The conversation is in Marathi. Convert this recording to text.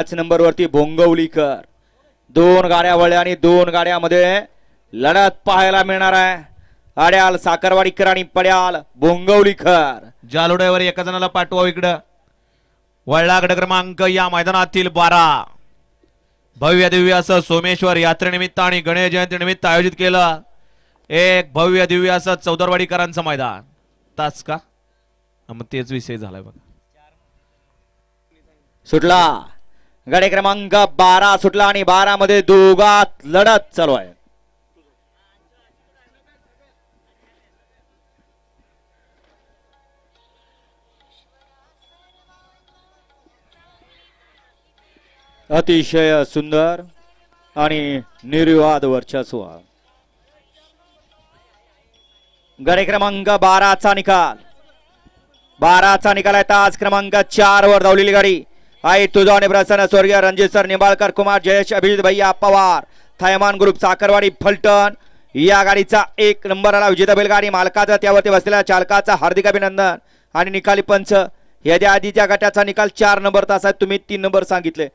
पाच नंबर वरती भोंगवलीकर दोन गाड्या वळल्या आणि दोन गाड्यामध्ये लढत पाहायला मिळणार आहे. अड्याल साखरवाडीकर आणि पड्याल भोंगवलीकर जालोड्यावर एका जणाला पाठवा इकडं. वळला गट क्रमांक या मैदानातील बारा. भव्य दिव्य असं सोमेश्वर यात्रेनिमित्त आणि गणेश जयंती निमित्त आयोजित केलं. एक भव्य दिव्य असं चौदरवाडीकरांचं मैदान. तास का? मग तेच विषय झालाय बघा. सुटला. गडे क्रमांक बारा सुटला आणि बारा मध्ये दोघात लढत चालू आहे. अतिशय सुंदर आणि निर्विवाद वर्चस्व. गडे क्रमांक बाराचा निकाल. बाराचा निकाल आहे तास क्रमांक चार वर धावलेली गाडी. आई तुझा प्रसन्न स्वर्गीय रणजित सर निंबाळकर कुमार जयेश अभिजित भैया पवार थैमान ग्रुप साखरवाडी फलटण. या गाडीचा एक नंबर आला विजेता बैलगाडी मालकाचा त्यावरती बसलेल्या चालकाचा हार्दिक अभिनंदन. आणि निकाली पंच. याच्या आधीच्या गटाचा निकाल चार नंबर तास तुम्ही तीन नंबर सांगितले.